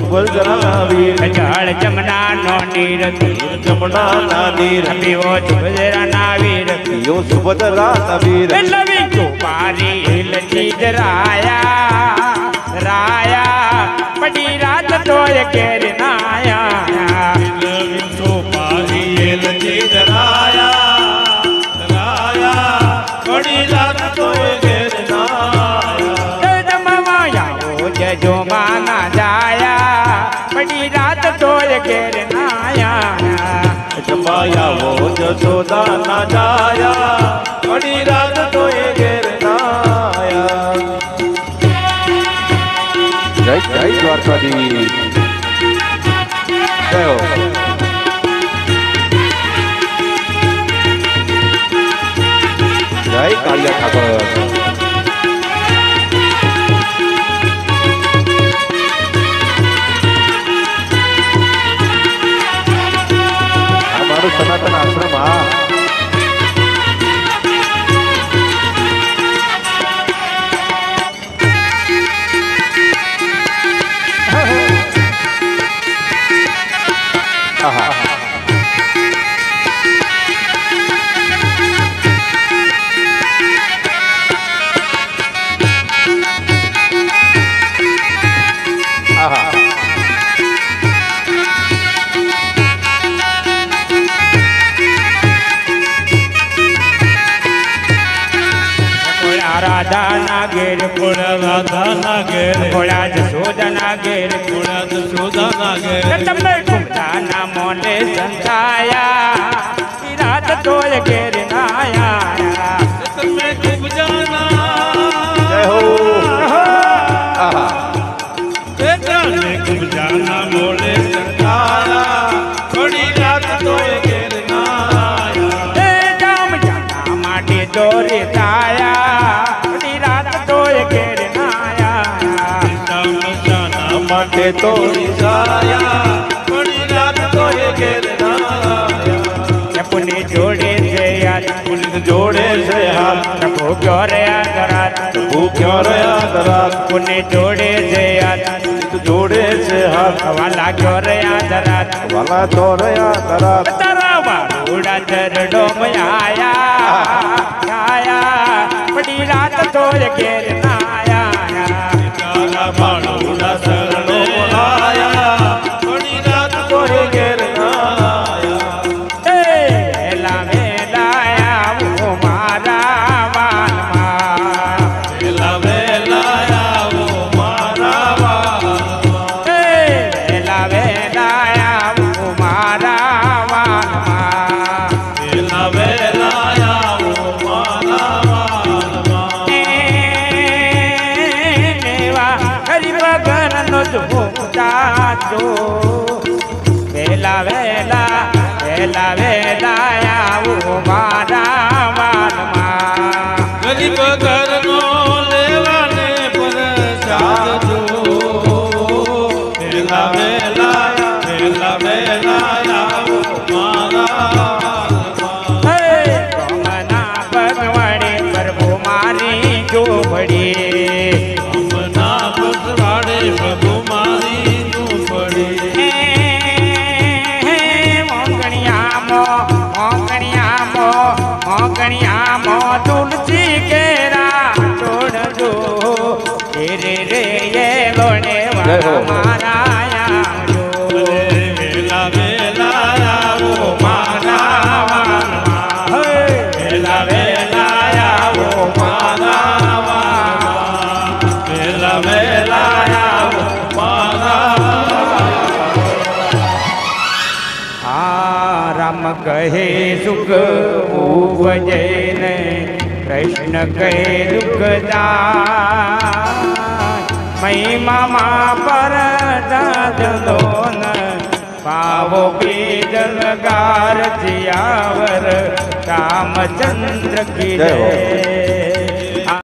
ઉગલ જણાવીર જળ જમના નો નીર. જમણા નીર પીવો છુબજરા ના વીર. યો સુભદ્રા નવીર લવી કુમારી હિલતી જ રાયા. રાયા પડી રાત તોય કેર નાયા. જાયા જમાયાવો જશોદા ના જાયા ઘણી રાત તો એ ઘેર નાયા જય જય દ્વારકાધીશ જય હો જય કાળિયા ઠાકર કોળા રાધા ના ઘેર કુળ રાધા ઘેર. ભોળા જશોદા ઘેર કુળ જશોદા ઘેર. તમે કુમતા મોને સંતાયા. રાત તોય ઘેર નાયા તમે ખૂબ માટે તો નિસાયા થોડી રાત તો એ ઘેર નાયા પુને જોડે છે યાદ પુનિત જોડે છે હાથ પ્રભુ ક્યો રે આ કરાત ભૂખ્યો રહ્યા દરાત પુને જોડે છે યાદ પુનિત જોડે છે હાથ વાલા ક્યો રે આ દરાત વાલા તો રહ્યા દરાત તારા વાળુડા ચરડો આયા આયા પડી રાત તો ઘેર નાયા જ વેલા વેલા વેલા વેલા આવું મારા વાલમાં ગરીબ ઘરનો લેવાને પર જાજો વેલા વેલા વેલા વેલા ચોપડી અમના પસવાડે પ્રભુ મારી ઝૂંપડી. મોંગણિયામો મોંગણિયામો મોંગણિયામો તુલસી કેરા છોડજો રે રે રે એ લોણે મારા. કહે સુખ ઉપજે ને કૃષ્ણ કહે દુઃખદા મહિમા પર દાદલો પાવો બીજલ ગાર, જિયાવર, રામચંદ્ર કી જય